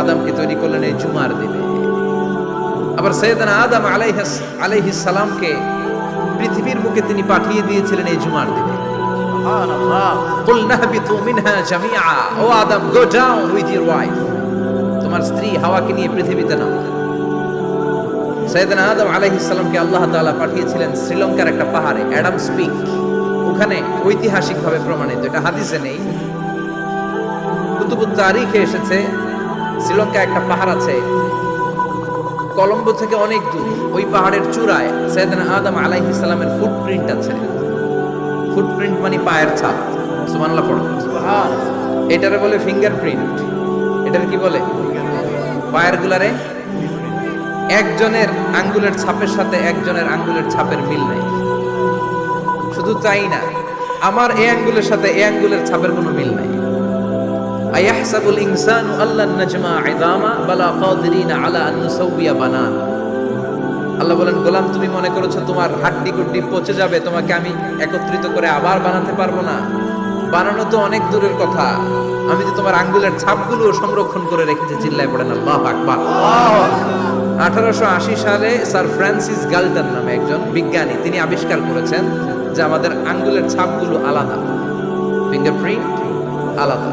আদমকে তৈরি করলেন এই জুমার দিনে। আবার সৈয়দনা আদম আলাইহাস আলাইহিস সালামকে পৃথিবীর বুকে তিনি পাঠিয়ে দিয়েছিলেন এই জুমার দিনে। তাআলা পাঠিয়েছিলেন শ্রীলঙ্কার একটা পাহাড়ে প্রমাণিত, এটা হাদিসে নেই। এসেছে শ্রীলঙ্কা একটা পাহাড় আছে। কলম্বো থেকে অনেক দূর। ওই পাহাড়ের চূড়ায় সৈয়দনা আদম আলাইহিস সালামের ফুটপ্রিন্ট আছে। ফুটপ্রিন্ট মানে পায়ের ছাপ। সুবহানাল্লাহ, পড়ো। এটারে বলে ফিঙ্গারপ্রিন্ট এটার কি বলে? পায়ের গুলারে? একজনের আঙ্গুলের ছাপের সাথে একজনের আঙ্গুলের ছাপের মিল নেই। শুধু তাই না, আমার এই আঙ্গুলের সাথে এই আঙ্গুলের ছাপের কোনো মিল নাই। আয়াহসাবুল ইনসানু আল্লাহ নাজমা ইদামা বালা কাদিরিনা আলা আন নুসাউবিয়া বানানা আল্লাহ বলেন, গোলাম, তুমি মনে করেছ তোমার হাড্ডি গুড্ডি পচে যাবে? তোমাকে আমি একত্রিত করে আবার বানাতে পারব না? বানানো তো অনেক দূরের কথা। আমি তো তোমার আঙ্গুলের ছাপগুলো সংরক্ষণ করে রেখেছি, চিল্লায় পড়েন আল্লাহ আকবার। আঠারোশো আশি সালে স্যার ফ্রান্সিস গাল্টন নামে একজন বিজ্ঞানী, তিনি আবিষ্কার করেছেন যে আমাদের আঙ্গুলের ছাপগুলো আলাদা। ফিঙ্গারপ্রিন্ট আলাদা।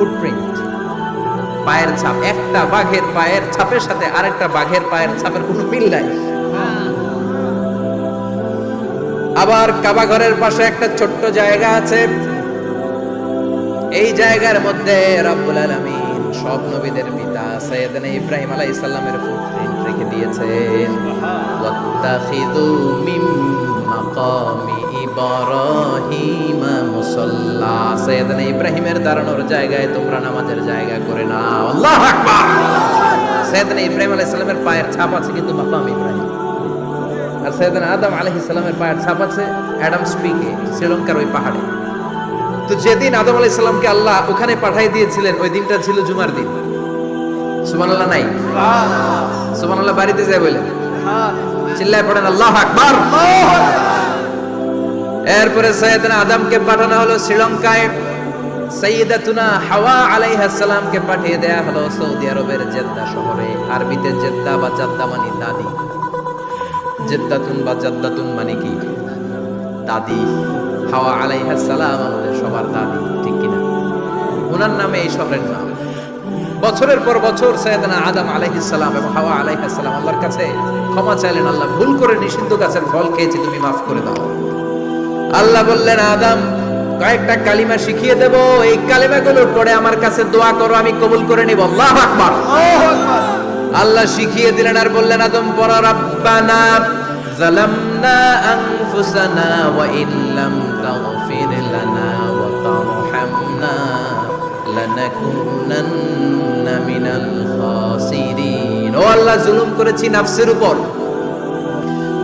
ফুটপ্রিন্ট পায়ের ছাপ, একটা বাঘের পায়ের ছাপের সাথে আরেকটা বাঘের পায়ের ছাপের কোনো মিল নাই। আবার কাবা ঘরের পাশে একটা ছোট্ট জায়গা আছে। এই জায়গার মধ্যে রব্বুল আলামিন সব নবীদের পিতা সৈয়দনা ইব্রাহিম আলাইহিস সালামের ফুটপ্রিন্ট রেখে দিয়েছেন। ইব্রাহিম মুসাল্লা। সৈয়দনা ইব্রাহিমের দাঁড়ানোর জায়গায় তোমরা নামাজের জায়গা করে নাও। আল্লাহু আকবার! সৈয়দনা ইব্রাহিম আলাইহিস সালামের পায়ের ছাপ আছে কিন্তু মাকাম ইব্রাহিম। আর সৈয়দনা আদম আলাইহিস সালামের পায়ের ছাপ আছে শ্রীলঙ্কার ওই পাহাড়ে। তো যেদিন আদম আলাইহিস সালামকে আল্লাহ ওখানে পাঠাই দিয়েছিলেন ওই দিনটা ছিল জুমার দিন। সুবহানাল্লাহ নাই? সুবহানাল্লাহ। বাড়িতে যায় বলেন চিল্লায় পড়েন আল্লাহ আকবার। এরপরে সৈয়দনা আদমকে পাঠানো হলো শ্রীলঙ্কায়। সৈয়দাতুনা হাওয়া আলাইহিস সালামকে পাঠিয়ে দেয়া হলো সৌদি আরবের জেদ্দা শহরে। আরবিতে জেদ্দা বা জাদ্দা মানে দাদি। জেদ্দাতুন বা জাদ্দাতুন মানে কি? দাদি। হাওয়া আলাইহিস সালাম আমাদের সবার দাদি, ঠিক কিনা? ওনার নামে এই শহরের নাম। বছরের পর বছর সৈয়দনা আদম আলাইহিস সালাম এবং হাওয়া আলাইহিস সালাম আল্লাহর কাছে ক্ষমা চাইলেন, আল্লাহ ভুল করে নিষিদ্ধ গাছের ফল খেয়েছি, তুমি মাফ করে দাও। আল্লাহ বললেন আদম কয়েকটা কালিমা শিখিয়ে দেব। এই কালিমাগুলো পড়ে আমার কাছে দোয়া করো আমি কবুল করে নিব। আল্লাহু আকবার। আল্লাহ শিখিয়ে দিলেন আর বললেন আদম পড়া রাব্বানা। জালামনা আনফুসানা ওয়া ইল্লাম তাগফির লানা ওয়া তারহামনা লানাকুনান্না মিনাল খাসিরিন। ও আল্লাহ জুলুম করেছি নাফসের উপর।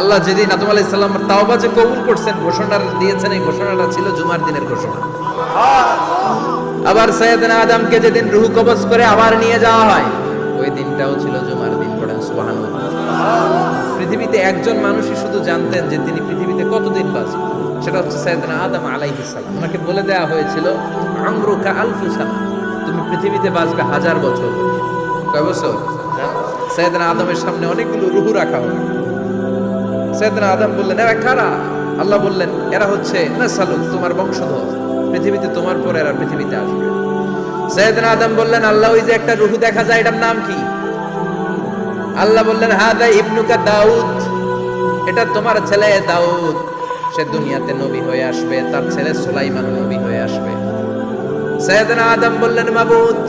আল্লাহ যেদিন আদম আলাইহিস সালাম তাওবা যে কবুল করছেন ঘোষণা দিয়েছেন, এই ঘোষণাটা ছিল জুমার দিনের ঘোষণা। আবার সৈয়দনা আদমকে যেদিন রুহ কবজ করে আবার নিয়ে যাওয়া হয়, ওই দিনটাও ছিল জুমার দিন পড়েন সুবহানাল্লাহ। পৃথিবীতে একজন মানুষই শুধু জানতেন যে তিনি পৃথিবীতে কতদিন বাঁচবেন। সেটা হচ্ছে সৈয়দনা আদম আলাইহিস সালাম। ওনাকে বলে দেওয়া হয়েছিল, আমরুকা সানা। তুমি পৃথিবীতে বাঁচবে হাজার বছর। কয় বছর? সৈয়দনা আদমের সামনে অনেকগুলো রুহু রাখা হলো সৈয়দনা আদম বললেন, এরা কারা? আল্লাহ বললেন, এরা হচ্ছে না তোমার বংশধর। পৃথিবীতে তোমার পর এরা পৃথিবীতে আসবে সৈয়দনা আদম বললেন, আল্লাহ, ওই যে একটা রুহু দেখা যায়, এটার নাম কি? আল্লাহ বললেন, হাদা ইবনুকা দাউদ, এটা তোমার ছেলে দাউদ। সে দুনিয়াতে নবী হয়ে আসবে, তার ছেলে সুলাইমান নবী হয়ে আসবে। সৈয়দনা আদম বললেন, মাবুদ,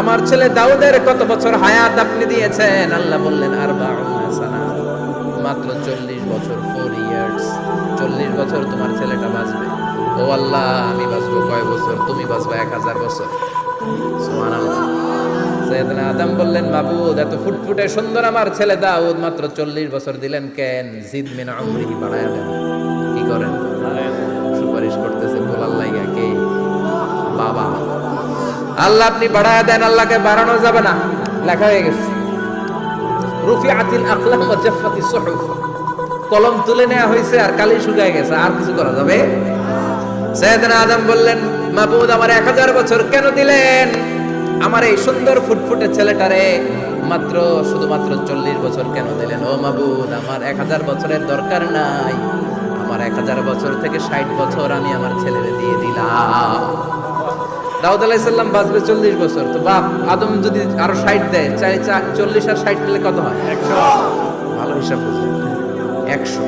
আমার ছেলে দাউদের কত বছর হায়াত আপনি দিয়েছেন? আল্লাহ বললেন আর সানা মাত্র চল্লিশ বছর ফোর ইয়ার্স চল্লিশ বছর তোমার ছেলেটা বাঁচবে। ও আল্লাহ, আমি বাঁচবো কয় বছর? তুমি বাঁচবে এক হাজার বছর। সৈয়দনা আদম বললেন মাবুদ এত ফুটফুটে সুন্দর আমার ছেলে, দাউদ, মাত্র চল্লিশ বছর দিলেন কেন? জিদ মিন আমরিহি বাড়ায় কি করেন? সুপারিশ করতেছে বলার লাইগা কে? বাবা। আল্লাহ আপনি বাড়ায় দেন, আল্লাহকে বাড়ানো যাবে না। লেখা হয়ে গেছে। রুফিআতিল আকলাম ওয়া জাফফাতিস সুহুফ। কলম তুলে নেওয়া হয়েছে আর কালি শুকায় গেছে, আর কিছু করা যাবে? সৈয়দনা আদম বললেন, মাবুদ, আমার এক হাজার বছর কেন দিলেন? আমার এই সুন্দর ফুটফুটে ছেলেটারে মাত্র শুধুমাত্র চল্লিশ বছর কেন দিলেন? ও মাবুদ, আমার এক হাজার বছরের দরকার নাই। আমার এক হাজার বছর থেকে ষাট বছর আমি আমার ছেলেরে দিয়ে দিলাম। দাউদ আলাইসাল্লাম বাঁচবে চল্লিশ বছর। তো বাপ আদম যদি আরও ষাট দেয় চাই চা- চল্লিশ আর ষাট দিলে কত হয়? ভালো হিসাব বুঝলেন। একশো।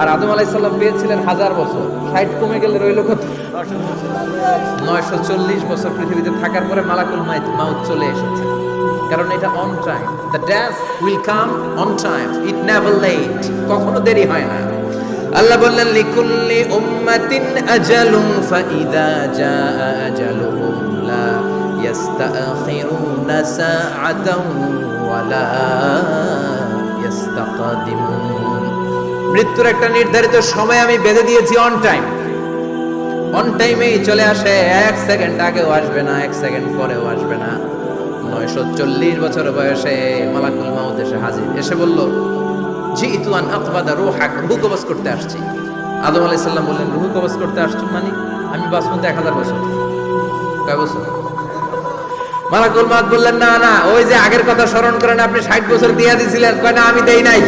আর আদম আলাইসাল্লাম পেয়েছিলেন হাজার বছর। ষাট কমে গেলে রইল কত? নয়শো চল্লিশ বছর পৃথিবীতে থাকার পরে মালাকুল মাইত মাউত চলে এসেছে। কারণ এটা on time the dash will come on time it never late কখনো দেরি হয় না। আল্লাহ বললেন, লিকুল্লি উম্মাতিন আজালুম ফাইদা জাআ আজালুহুম লা ইস্তাখিরুনা সাআতাও ওয়ালা ইস্তাকদিমুন মৃত্যুর একটা নির্ধারিত সময় আমি বেঁধে দিয়েছি অন টাইম অন টাইমেই চলে আসে, এক সেকেন্ড আগেও আসবে না, এক সেকেন্ড পরেও আসবে না। নয়শো চল্লিশ বছর বয়সে মালাকুল মাউত এসে হাজির। এসে বলল জি ইতুয়ান আকবাদা রুহ রুহু কবজ করতে আসছি। আদম আলাইহিস সালাম বললেন, রুহু কবজ করতে আসছো মানে? আমি বাঁচবো এক হাজার বছর। কয় বছর? মালাকুল মাউত বললেন, না না, ওই যে আগের কথা স্মরণ করেন আপনি, ষাট বছর দিয়ে দিয়েছিলেন কয়, না, আমি দেই নাই।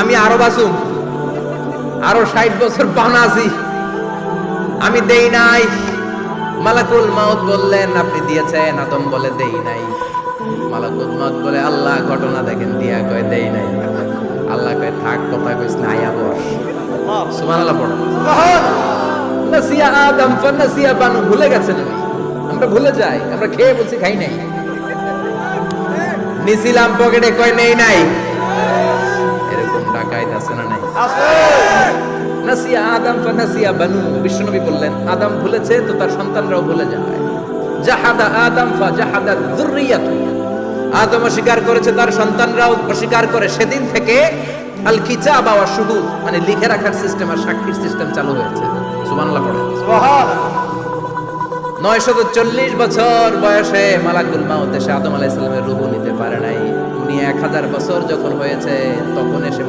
আমি আরও বাঁচুম। আরও ষাট বছর পাওনা আছি। আমি দেই নাই। মালাকুল মাউত বললেন, আপনি দিয়েছেন, আদম বলে দেই নাই। মালাকুল মাউত বলে, আল্লাহ ঘটনা দেখেন, দিয়া কয়, দেই নাই। আল্লাহ কয়, থাক, কথা কইস না, আয়া বস। সুবহানাল্লাহ পড়ো। নাসিয়া আদম ফানাসিয়া বানু। ভুলে গেছেন আমরা ভুলে যাই, আমরা খেয়ে বলছি, খাই নাই। নিছিলাম পকেটে, কয়, নেই নাই। এরকম ডাকাইত আছে না নাই? নাসিয়া আদম ফানাসিয়া বানু। বিশ্বনবী বললেন, আদম ভুলেছে, তো তার সন্তানরাও ভুলে যায়। জাহাদা আদম ফা জাহাদা যুররিয়াতু আদম অস্বীকার করেছে তার সন্তানরাও অস্বীকার করে। সেদিন থেকে আল কিতাব ওয়া শুধু মানে লিখে রাখার সিস্টেম আর সাক্ষীর সিস্টেম চালু হয়েছে। সুবহানাল্লাহ পড়ে। নয়শত চল্লিশ বছর বয়সে মালাকুল মাউত এসে আদম আলাইসাল্লামের রুহু নিতে পারে নাই। উনি এক হাজার বছর যখন হয়েছে তখন এসে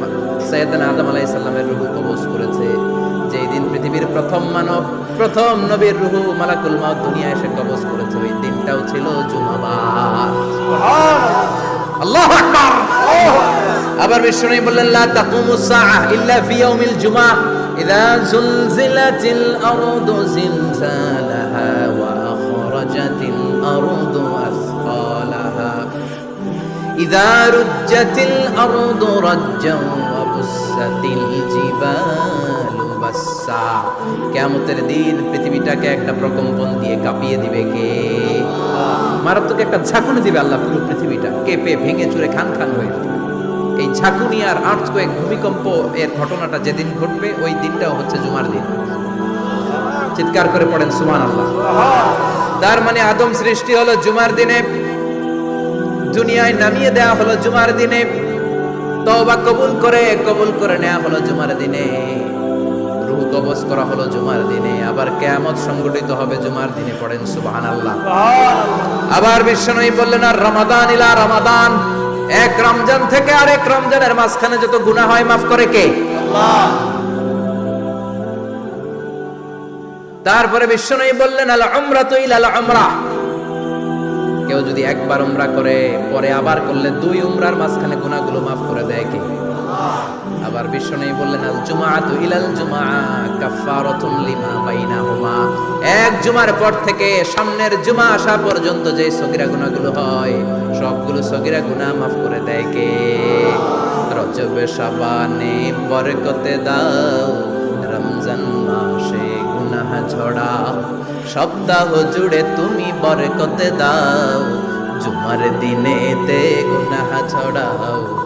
সৈয়দান আদম আলাইসাল্লামের রুহু কবজ করেছে। যেই দিন পৃথিবীর প্রথম মানব, প্রথম নবীর রুহু মালাকুল মাউত দুনিয়া এসে কবজ করেছে, ওই দিনটাও ছিল জুমাবার আল্লাহু আবার বিষ্ণু বললেন, লা তাকুমু সাআহ ইল্লা ফি ইয়াউমিল জুমআহ ইযা জুলজিলাতিল আরদু জিলজালাহা ওয়া আখরাজাতিল আরদু আসফালাহা ইযা রুজ্জাতিল আরদু রাজ্জান ওয়া বুসাতিল জিবালু। বাসা কিয়ামতের দিন পৃথিবীটাকে একটা প্রকম্পন দিয়ে কাঁপিয়ে দিবে কে? মারাত্মক একটা ঝাঁকুনি দিবে আল্লাহ পুরো পৃথিবীটা। কেঁপে ভেঙে চুরে খান খান হয়ে এই ঝাঁকুনি আর আর্থকোয়েক ভূমিকম্প, এর ঘটনাটা যেদিন ঘটবে, ওই দিনটাও হচ্ছে জুমার দিন। চিৎকার করে পড়েন সুমান আল্লাহ তার মানে আদম সৃষ্টি হলো জুমার দিনে, দুনিয়ায় নামিয়ে দেয়া হলো জুমার দিনে, তওবা কবুল করে কবুল করে নেওয়া হলো জুমার দিনে। কবজ করা হলো জুমার দিনে আবার কিয়ামত সংগঠিত হবে জুমার দিনে পড়েন সুবহানাল্লাহ। আবার বিশ্বনবী বললেন আর রমাদান ইলা রমাদান। এক রমজান থেকে আরেক রমজানের মাঝখানে যত গুনাহ হয় মাফ করে কে? তারপরে বিশ্বনবী বললেন আল উমরা তো ইলাল উমরা। কেউ যদি একবার উমরা করে পরে আবার করলে দুই উমরার মাঝখানে গুনাহগুলো মাফ করে দেয় কে? আবার বিশ্বনবী বললেন, আল জুমাআতু ইলাল জুমা কাফফারাতুন লিমা বাইনাহুমা। এক জুমার পর থেকে সামনের জুমা আসা পর্যন্ত যে সগীরা গুনাহগুলো হয়, সবগুলো সগীরা গুনাহ মাফ করে দেয় কে? রজব শাবানে বরকতে দাও, রমজান মাসে গুনাহ ঝড়াও। সপ্তাহ জুড়ে তুমি বরকতে দাও, জুমার দিনেতে গুনাহ ছড়াও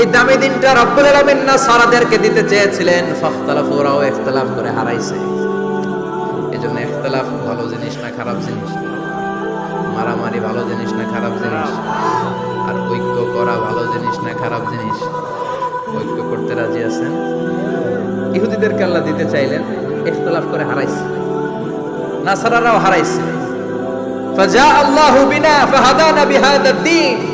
এই দামি দিনটা রব্বুল আলামিন না সারাদেরকে দিতে চেয়েছিলেন, ফাখতালাফু, ওরাও ইখতিলাফ করে হারাইছে। এজন্য ইখতিলাফ ভালো জিনিস না খারাপ জিনিস? মারামারি ভালো জিনিস না খারাপ জিনিস? আর ঐক্য করা ভালো জিনিস না খারাপ জিনিস? ঐক্য করতে রাজি আছেন? ইহুদিদেরকে আল্লাহ দিতে চাইলেন, ইখতিলাফ করে হারাইছে। নাসারারাও হারাইছে। ফাজা আল্লাহু বিনা ফাহাদানা বিহাদা দ্বীন।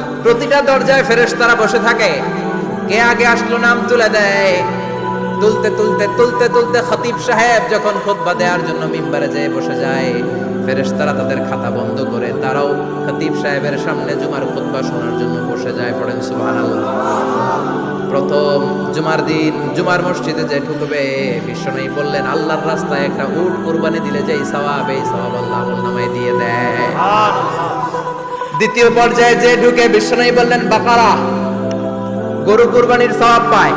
প্রতিটা দরজায় ফেরেশতারা বসে থাকে। কে আগে আসলো নাম তুলে দেয়? তুলতে তুলতে তুলতে তুলতে খতিব সাহেব যখন খুতবা দেওয়ার জন্য মিম্বারে যেয়ে বসে যায় তাদের খাতা বন্ধ করে তারাও খতিব সাহেবের সামনে জুমার খুতবা শোনার জন্য বসে যায় পড়েন প্রথম জুমার দিন, জুমার মসজিদে যে ঢুকবে বিশ্বনবী বললেন, আল্লাহর রাস্তায় একটা উট কুরবানি দিলে যেই সওয়াব, এই সওয়াব আল্লাহ নামায় দিয়ে দেয়। দ্বিতীয় পর্যায়ে যে ঢুকে বিশ্বনবী বললেন, বাকারা, গরু কুরবানির সওয়াব পায়।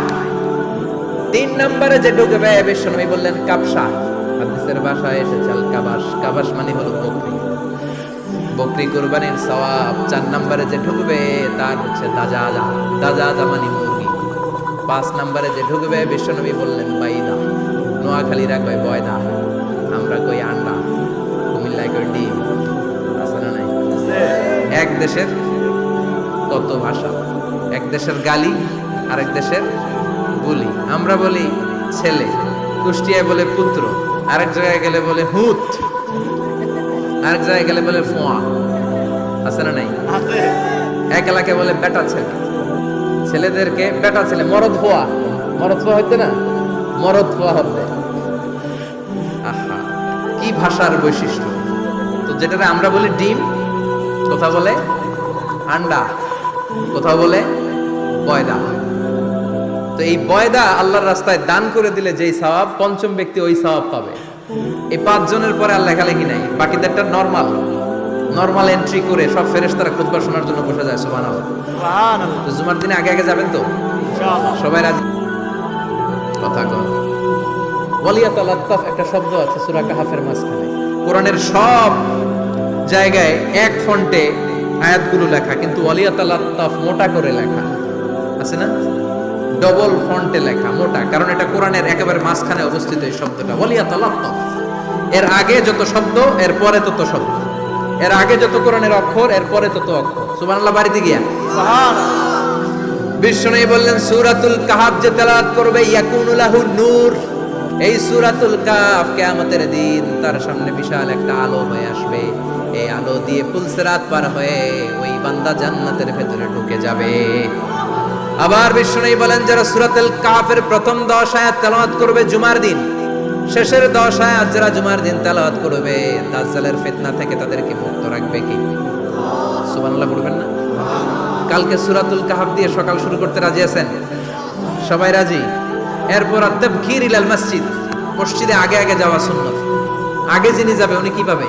তিন নম্বরে যে ঢুকবে বিশ্বনবী বললেন কাপসা হাদিসের ভাষায় এসেছে, আল কাবাস কাবাস মানে হলো বকরি। বকরি কুরবানির সওয়াব চার নম্বরে যে ঢুকবে, তার হচ্ছে দাজাজা। দাজাজা মানে মুরগি। পাঁচ নম্বরে যে ঢুকবে বিশ্বনবী বললেন, বাইদা। নোয়াখালীরা কয়, বয়দা। আমরা কই, আন্ডা। কুমিল্লায় কই ডিম। আছে না নাই? এক দেশের কত ভাষা এক দেশের গালি আরেক দেশের গুলি আমরা বলি ছেলে কুষ্টিয়ায় বলে পুত্র আরেক জায়গায় গেলে বলে হুত আরেক জায়গায় গেলে বলে ফোয়া। আছে না নাই? এক এলাকায় বলে বেটা ছেলে। ছেলেদেরকে বেটা ছেলে মরদ হওয়া মরদ হওয়া হইতে না? মরদ হওয়া হবে। আহা কি ভাষার বৈশিষ্ট্য? তো যেটাতে আমরা বলি ডিম কথা বলে আন্ডা কোথাও বলে বয়দা তো এই বয়দা আল্লাহর রাস্তায় দান করে দিলে যেই স্বভাব পঞ্চম ব্যক্তি ওই স্বভাব পাবে। এই পাঁচজনের পরে আর লেখালেখি নাই বাকিদেরটা নর্মাল নর্মাল এন্ট্রি করে সব ফেরেশতারা খুতবা শোনার জন্য বসে যায় তো জুমার দিনে আগে আগে যাবেন তো? সবাই রাজি? কথা কন ওয়ালিয়াত লাত্তাফ একটা শব্দ আছে সূরা কাহাফের মাঝখানে। কোরআনের সব জায়গায় এক ফন্টে আয়াতগুলো লেখা কিন্তু ওয়ালিয়াত লাত্তাফ মোটা করে লেখা। আছে না? ডবল ফন্টে লেখা মোটা। কারণ এটা কোরআনের একেবারে মাঝখানে অবস্থিত এই শব্দটা। ওয়ালিয়াত লাত্তাফ এর আগে যত শব্দ এর পরে তত শব্দ। এর আগে যত কোরআনের অক্ষর এর পরে তত অক্ষর। সুবহানাল্লাহ বাড়িতে গিয়া সুবহানাল্লাহ। বিষ্ণু বললেন সূরাতুল কাহাফ যে তেলাওয়াত করবে ইয়াকুনু লাহু নূর। এই সূরাতুল কাহাফ কিয়ামতের দিন তার সামনে বিশাল একটা আলো হয়ে আসবে। এই আলো দিয়ে পুলসিরাত পার হয়ে ওই বান্দা জান্নাতের ভেতরে ঢুকে যাবে। আবার বিষ্ণু বলেন, যারা সূরাতুল কাফের প্রথম 10 আয়াত তেলাওয়াত করবে জুমার দিন, শেষের 10 আয়াত যারা জুমার দিন তেলাওয়াত করবে, দাজ্জালের ফিতনা থেকে তাদেরকে মুক্ত রাখবে কি? সুবহানাল্লাহ পড়বেন না? কালকে সুরাতুল কাহাব দিয়ে সকাল শুরু করতে রাজি আছেন? সবাই রাজি? এরপর তাবকির ইলাল মসজিদ, মসজিদে আগে আগে যাওয়া সুন্নত। আগে যিনি যাবে, উনি কি পাবে?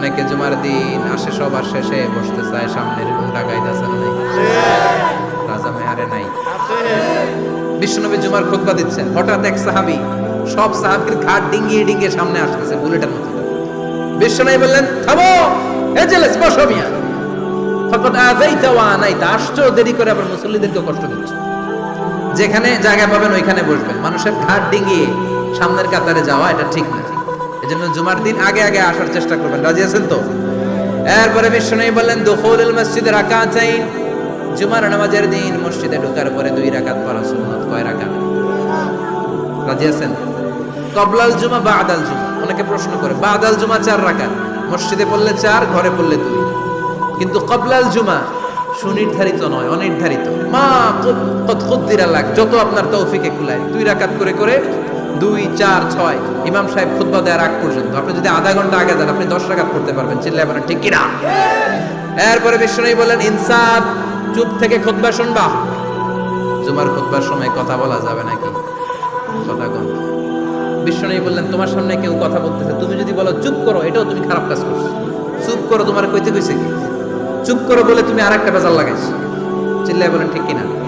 অনেকে জুমার দিন আসে, সবার শেষে বসতে চায় সামনে এরকম ডাকাইতে আছে নাই। রাজা মেহারে নাই। জুমার দিচ্ছেন। হঠাৎ এক সাহাবী, সব সাহাবীর ডিঙ্গিয়ে সামনে আসতেছে, বুলেটের মতো। বললেন, থামো এজেলেস বসো মিয়া। ফকত আসছো দেরি করে আবার মুসল্লিদেরকে কষ্ট দিচ্ছ। যেখানে জায়গা পাবেন, ওইখানে বসবেন। মানুষের ঘাট ডিঙ্গিয়ে সামনের কাতারে যাওয়া, এটা ঠিক না। এজন্য জুমার দিন আগে আগে আসার চেষ্টা করবেন। রাজি আছেন তো? এরপরে বিশ্বনবী বললেন, দুখুলুল মসজিদে রাকাতাইন। জুমার নামাজের দিন মসজিদে ঢোকার পরে দুই রাকাত পড়া সুন্নাত। কয় রাকাত? রাজি আছেন? কবলাল জুমা বা আদাল জুমা। অনেকে প্রশ্ন করে বা আদাল জুমা চার রাকাত? মসজিদে পড়লে চার, ঘরে পড়লে দুই। কিন্তু কবলাল জুমা সুনির্ধারিত নয়, অনির্ধারিত। মা কত খুদ্দিরা লাগ যত আপনার তৌফিকে কুলায়, দুই রাকাত করে করে দুই, চার, ছয়। ইমাম সাহেব খুতবা দেওয়ার আগ পর্যন্ত। আপনি যদি আধা ঘণ্টা আগে যান, আপনি দশ রাকাত করতে পারবেন। চিল্লায় বলেন, ঠিক কিনা? এরপরে বিষ্ণু বললেন ইনসাফ চুপ থেকে খুতবা শুনবা। জুমার খুতবার সময় কথা বলা যাবে নাকি কথা কম। বিষ্ণু বললেন, তোমার সামনে কেউ কথা বলতেছে। তুমি যদি বলো, চুপ করো, এটাও তুমি খারাপ কাজ করছ। চুপ করো, তোমার কইতে কইছে কি? চুপ করো বলে তুমি আর একটা বেজাল লাগাইছো। চিল্লায় বলেন, ঠিক কিনা?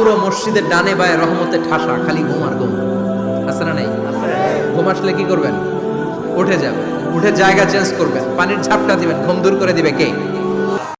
পুরো মসজিদের ডানে বায় রহমতে ঠাসা, খালি ঘুম আর ঘুম। আছে না নেই? ঘুম আসলে কি করবেন? উঠে যাবেন। উঠে জায়গা চেঞ্জ করবেন। পানির ঝাপটা দিবেন। ঘুম দূর করে দিবে কে?